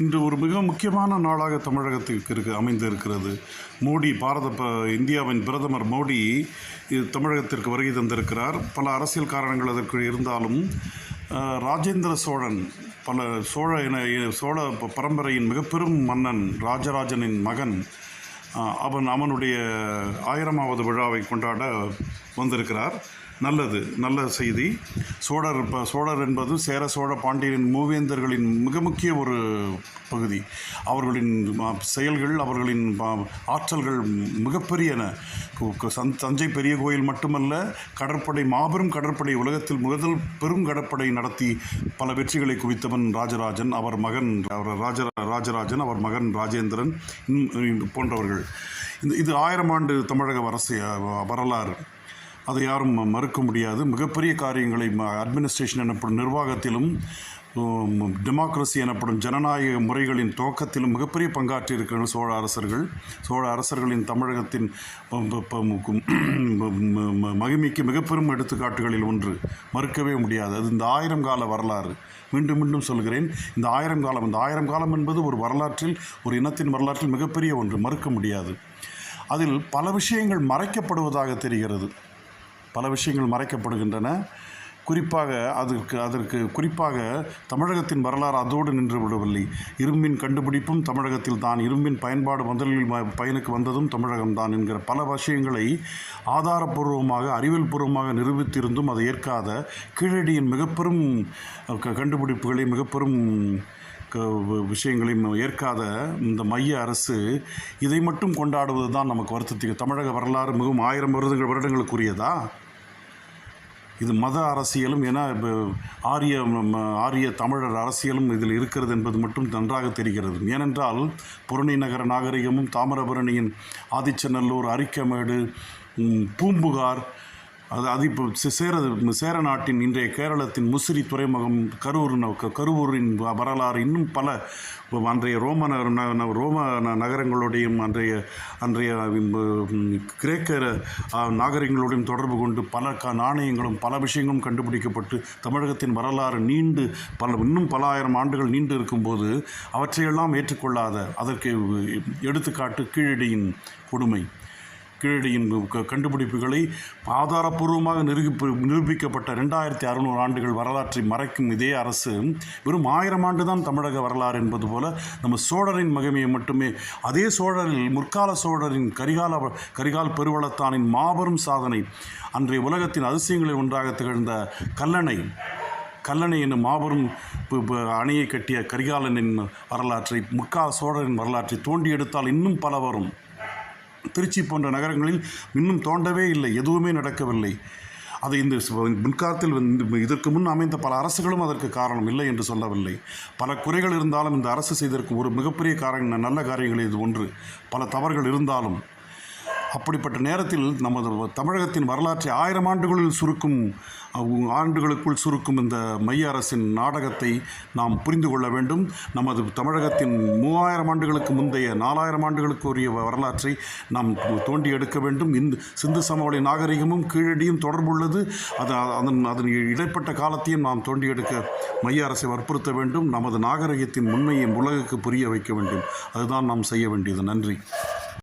இன்று ஒரு மிக முக்கியமான நாளாக தமிழகத்திற்கு இருக்கு அமைந்து இருக்கிறது மோடி பாரத ப இந்தியாவின் பிரதமர் மோடி இது தமிழகத்திற்கு வருகை தந்திருக்கிறார். பல அரசியல் காரணங்கள் அதற்கு இருந்தாலும் ராஜேந்திர சோழன் பல சோழ என சோழ பரம்பரையின் மிக பெரும் மன்னன் ராஜராஜனின் மகன் அவன் அவனுடைய ஆயிரமாவது விழாவை கொண்டாட வந்திருக்கிறார். நல்லது நல்ல செய்தி. சோழர் இப்போ சோழர் என்பது சேர சோழ பாண்டியரின் மூவேந்தர்களின் மிக முக்கிய ஒரு பகுதி. அவர்களின் செயல்கள் அவர்களின் ஆற்றல்கள் மிகப்பெரியன சந்- தஞ்சை பெரிய கோயில் மட்டுமல்ல கடற்படை மாபெரும் கடற்படை உலகத்தில் முதல் பெரும் கடற்படை நடத்தி பல வெற்றிகளை குவித்தவன் ராஜராஜன் அவர் மகன் அவர் ராஜ ராஜராஜன் அவர் மகன் ராஜேந்திரன் போன்றவர்கள். இந்த இது ஆயிரம் ஆண்டு தமிழக அரசு வரலாறு. அதை யாரும் ம- மறுக்க முடியாது. மிகப்பெரிய காரியங்களை அட்மினிஸ்ட்ரேஷன் எனப்படும் நிர்வாகத்திலும் டெமோக்ரஸி எனப்படும் ஜனநாயக முறைகளின் துவக்கத்திலும் மிகப்பெரிய பங்காற்றி இருக்கிற சோழ அரசர்கள் சோழ அரசர்களின் தமிழகத்தின் ப- ப- ம- மகிமைக்கு மிகப்பெரும் எடுத்துக்காட்டுகளில் ஒன்று. மறுக்கவே முடியாது. அது இந்த ஆயிரம் கால வரலாறு. மீண்டும் மீண்டும் சொல்கிறேன். இந்த ஆயிரம் காலம் இந்த ஆயிரம் காலம் என்பது ஒரு வரலாற்றில் ஒரு இனத்தின் வரலாற்றில் மிகப்பெரிய ஒன்று. மறுக்க முடியாது. அதில் பல விஷயங்கள் மறைக்கப்படுவதாக தெரிகிறது. பல விஷயங்கள் மறைக்கப்படுகின்றன. குறிப்பாக அதற்கு அதற்கு குறிப்பாக தமிழகத்தின் வரலாறு அதோடு நின்று விடவில்லை. இரும்பின் கண்டுபிடிப்பும் தமிழகத்தில் தான். இரும்பின் பயன்பாடு முதலில் பயனுக்கு வந்ததும் தமிழகம்தான் என்கிற பல விஷயங்களை ஆதாரபூர்வமாக அறிவியல் பூர்வமாக நிரூபித்திருந்தும் அதை ஏற்காத கீழடியின் மிகப்பெரும் க- கண்டுபிடிப்புகளை மிகப்பெரும் விஷயங்களையும் ஏற்காத இந்த மைய அரசு இதை மட்டும் கொண்டாடுவது தான் நமக்கு வருத்தத்துக்கு தமிழக வரலாறு மிகவும் ஆயிரம் வருடங்கள் வருடங்களுக்குரியதா? இது மத அரசியலும் ஏன்னா இப்போ ஆரிய ம- ஆரிய தமிழர் அரசியலும் இதில் இருக்கிறது என்பது மட்டும் நன்றாக தெரிகிறது. ஏனென்றால் புரணி நகர நாகரிகமும் தாமிரபரணியின் ஆதிச்சநல்லூர் அரிக்கமேடு பூம்புகார் அது அது இப்போ சேர சேர நாட்டின் இன்றைய கேரளத்தின் முசிறி துறைமுகம் கரூர் ந- க- வரலாறு இன்னும் பல. அன்றைய ரோம ந- ந- ரோம ந- நகரங்களோடையும் அன்றைய அன்றைய கிரேக்க நாகரிகங்களோடையும் தொடர்பு கொண்டு பல க நாணயங்களும் பல விஷயங்களும் கண்டுபிடிக்கப்பட்டு தமிழகத்தின் வரலாறு நீண்டு பல இன்னும் பல ஆயிரம் ஆண்டுகள் நீண்டு இருக்கும்போது அவற்றையெல்லாம் ஏற்றுக்கொள்ளாத அதற்கு எடுத்துக்காட்டு கீழடியின் கொடுமை. கீழடியின் க- கண்டுபிடிப்புகளை ஆதாரப்பூர்வமாக நிரூபி நிரூபிக்கப்பட்ட ரெண்டாயிரத்தி அறுநூறு ஆண்டுகள் வரலாற்றை மறைக்கும் இதே அரசு வெறும் ஆயிரம் ஆண்டு தான் தமிழக வரலாறு என்பது போல நம்ம சோழரின் மகிமையை மட்டுமே அதே சோழரில் முற்கால சோழரின் கரிகால கரிகால் பெருவளத்தானின் மாபெரும் சாதனை அன்றைய உலகத்தின் அதிசயங்களில் ஒன்றாக திகழ்ந்த கல்லணை கல்லணை என்னும் மாபெரும் அணையை கட்டிய கரிகாலனின் வரலாற்றை முற்கால சோழரின் வரலாற்றை தோண்டி எடுத்தால் இன்னும் பல வரும் திருச்சி போன்ற நகரங்களில் இன்னும் தோண்டவே இல்லை எதுவுமே நடக்கவில்லை. அது இந்த முன்காலத்தில் இதற்கு முன் அமைந்த பல அரசுகளும் அதற்கு காரணம் இல்லை என்று சொல்லவில்லை. பல குறைகள் இருந்தாலும் இந்த அரசு செய்திருக்கும் ஒரு மிகப்பெரிய காரணம் நல்ல காரியங்கள் இது ஒன்று. பல தவறுகள் இருந்தாலும் அப்படிப்பட்ட நேரத்தில் நமது தமிழகத்தின் வரலாற்றை ஆயிரம் ஆண்டுகளில் சுருக்கும் ஆண்டுகளுக்குள் சுருக்கும் இந்த மைய அரசின் நாடகத்தை நாம் புரிந்து கொள்ள வேண்டும். நமது தமிழகத்தின் மூவாயிரம் ஆண்டுகளுக்கு முந்தைய நாலாயிரம் ஆண்டுகளுக்கு உரிய வரலாற்றை நாம் தோண்டி எடுக்க வேண்டும். இந்த சிந்து சமவெளி நாகரிகமும் கீழடியும் தொடர்புள்ளது. அது அதன் அதன் இடைப்பட்ட காலத்தையும் நாம் தோண்டி எடுக்க மைய அரசை வற்புறுத்த வேண்டும். நமது நாகரிகத்தின் உண்மையை உலகுக்கு புரிய வைக்க வேண்டும். அதுதான் நாம் செய்ய வேண்டியது. நன்றி.